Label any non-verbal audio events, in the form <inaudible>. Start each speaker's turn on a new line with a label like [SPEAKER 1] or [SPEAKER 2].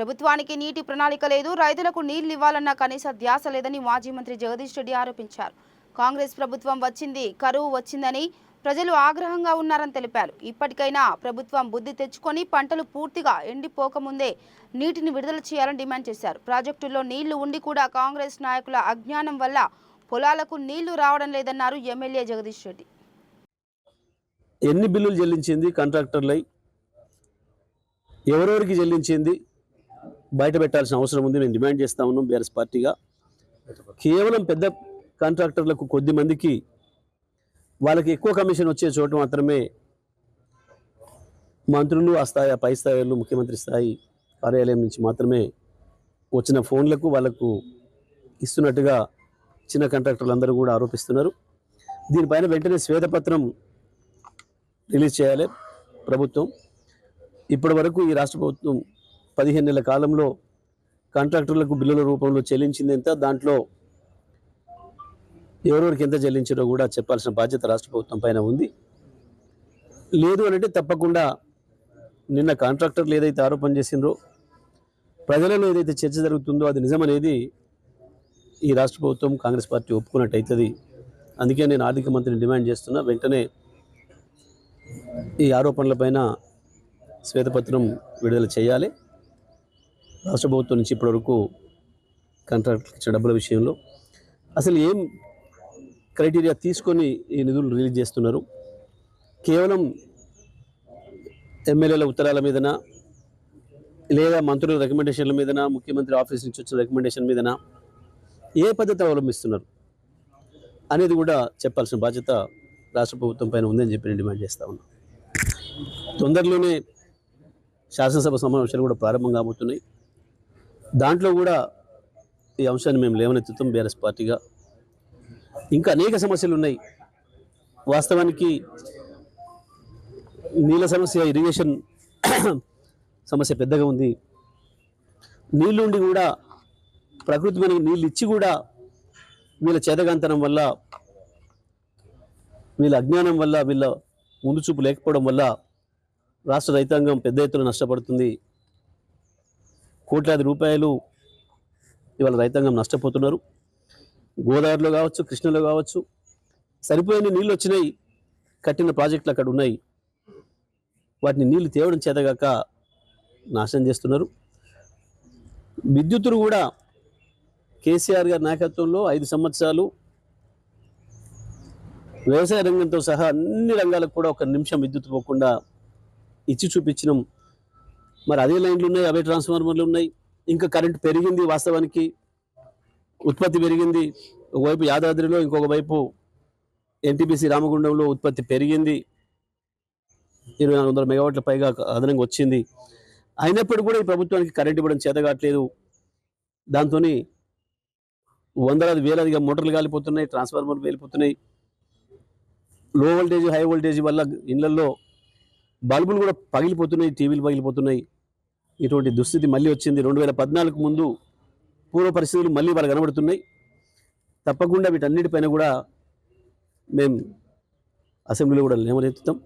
[SPEAKER 1] ప్రభుత్వానికి నీటి ప్రణాళిక లేదు రైతులకు నీళ్ళు ఇవ్వాలన్న కనీస ధ్యాస లేదని మాజీ మంత్రి జగదీష్ రెడ్డి ఆరోపించారు. కాంగ్రెస్ ప్రభుత్వం వచ్చింది కరువు వచ్చిందని ప్రజలు ఆగ్రహంగా ఉన్నారని తెలిపారు. ఇప్పటికైనా ప్రభుత్వం బుద్ధి తెచ్చుకొని పంటలు పూర్తిగా ఎండిపోకముందే నీటిని విడుదల చేయాలని డిమాండ్ చేశారు. ప్రాజెక్టుల్లో నీళ్ళు ఉండి కూడా కాంగ్రెస్ నాయకుల అజ్ఞానం వల్ల పొలాలకు నీళ్ళు రావడం లేదన్నారు ఎమ్మెల్యే జగదీష్ రెడ్డి.
[SPEAKER 2] ఎన్ని బిల్లులు చెల్లించింది కాంట్రాక్టర్లై? ఎవరెవరికి చెల్లించింది? బయట పెట్టాల్సిన అవసరం ఉంది. మేము డిమాండ్ చేస్తా ఉన్నాం బీఆర్ఎస్ పార్టీగా. కేవలం పెద్ద కాంట్రాక్టర్లకు కొద్ది మందికి వాళ్ళకి ఎక్కువ కమిషన్ వచ్చే చోట మాత్రమే మంత్రులు ఆ స్థాయి పై స్థాయిలో ముఖ్యమంత్రి స్థాయి కార్యాలయం నుంచి మాత్రమే వచ్చిన ఫోన్లకు వాళ్ళకు ఇస్తున్నట్టుగా చిన్న కాంట్రాక్టర్లు అందరూ కూడా ఆరోపిస్తున్నారు. దీనిపైన వెంటనే శ్వేతపత్రం రిలీజ్ చేయాలి ప్రభుత్వం. ఇప్పటి వరకు ఈ రాష్ట్ర ప్రభుత్వం పదిహేను నెలల కాలంలో కాంట్రాక్టర్లకు బిల్లుల రూపంలో చెల్లించింది ఎంత? దాంట్లో ఎవరెవరికి ఎంత చెల్లించారో కూడా చెప్పాల్సిన బాధ్యత రాష్ట్ర ప్రభుత్వం పైన ఉంది. లేదు అనంటే తప్పకుండా నిన్న కాంట్రాక్టర్లు ఏదైతే ఆరోపణ చేసిండ్రో ప్రజలలో ఏదైతే చర్చ జరుగుతుందో అది నిజమనేది ఈ రాష్ట్ర ప్రభుత్వం కాంగ్రెస్ పార్టీ ఒప్పుకున్నట్టయితుంది. అందుకే నేను ఆర్థిక మంత్రిని డిమాండ్ చేస్తున్నా. వెంటనే ఈ ఆరోపణలపైన శ్వేతపత్రం విడుదల చేయాలి. రాష్ట్ర ప్రభుత్వం నుంచి ఇప్పటివరకు కాంట్రాక్ట్ ఇచ్చిన డబ్బుల విషయంలో అసలు ఏం క్రైటీరియా తీసుకొని ఈ నిధులు రిలీజ్ చేస్తున్నారు? కేవలం ఎమ్మెల్యేల ఉత్తరాల మీదనా? లేదా మంత్రుల రికమెండేషన్ల మీదనా? ముఖ్యమంత్రి ఆఫీస్ నుంచి వచ్చిన రికమెండేషన్ మీదన? ఏ పద్ధతి అవలంబిస్తున్నారు? అనేది కూడా చెప్పాల్సిన బాధ్యత రాష్ట్ర ప్రభుత్వం పైన ఉందని చెప్పి నేను డిమాండ్ చేస్తా ఉన్నాను తొందరలోనే శాసనసభ సమావేశాలు కూడా ప్రారంభం కాబోతున్నాయి. దాంట్లో కూడా ఈ అంశాన్ని మేము లేవనెత్తుతాం బీఆర్ఎస్ పార్టీగా. ఇంకా అనేక సమస్యలు ఉన్నాయి. వాస్తవానికి నీళ్ళ సమస్య ఇరిగేషన్ <coughs> సమస్య పెద్దగా ఉంది. నీళ్ళుండి కూడా ప్రకృతి మనకి నీళ్ళు ఇచ్చి కూడా వీళ్ళ చేతగాంతనం వల్ల వీళ్ళ అజ్ఞానం వల్ల వీళ్ళ ముందు చూపు లేకపోవడం వల్ల రాష్ట్ర రైతాంగం పెద్ద ఎత్తున నష్టపడుతుంది. కోట్లాది రూపాయలు ఇవాళ రైతాంగం నష్టపోతున్నారు. గోదావరిలో కావచ్చు కృష్ణలో కావచ్చు సరిపోయిన నీళ్ళు వచ్చినాయి. కట్టిన ప్రాజెక్టులు అక్కడ ఉన్నాయి. వాటిని నీళ్ళు తేవడం చేతగాక నాశనం చేస్తున్నారు. విద్యుత్తును కూడా కేసీఆర్ గారి నాయకత్వంలో ఐదు సంవత్సరాలు వ్యవసాయ రంగంతో సహా అన్ని రంగాలకు కూడా ఒక నిమిషం విద్యుత్ పోకుండా ఇచ్చి చూపించినాం మరి అదే లైన్లు ఉన్నాయి అవే ట్రాన్స్ఫార్మర్లు ఉన్నాయి. ఇంకా కరెంట్ పెరిగింది వాస్తవానికి. ఉత్పత్తి పెరిగింది. ఒకవైపు యాదాద్రిలో ఇంకొక వైపు ఎన్టీపీసీ రామగుండంలో ఉత్పత్తి పెరిగింది. ఇరవై నాలుగు వందల మెగావాట్ల పైగా అదనంగా వచ్చింది. అయినప్పటికీ కూడా ఈ ప్రభుత్వానికి కరెంట్ ఇవ్వడం చేతగాట్లేదు దాంతో వందలాది వేలాదిగా మోటార్లు కాలిపోతున్నాయి ట్రాన్స్ఫార్మర్లు వెళ్ళిపోతున్నాయి లో వోల్టేజ్ హై వోల్టేజ్ వల్ల ఇళ్ళలో బల్బులు కూడా పగిలిపోతున్నాయి టీవీలు పగిలిపోతున్నాయి. ఇటువంటి దుస్థితి మళ్ళీ వచ్చింది. రెండు వేల పద్నాలుగు ముందు పూర్వ పరిస్థితులు మళ్ళీ వాళ్ళు కనబడుతున్నాయి. తప్పకుండా వీటన్నిటిపైన కూడా మేము అసెంబ్లీలో కూడా లేవనెత్తుతాం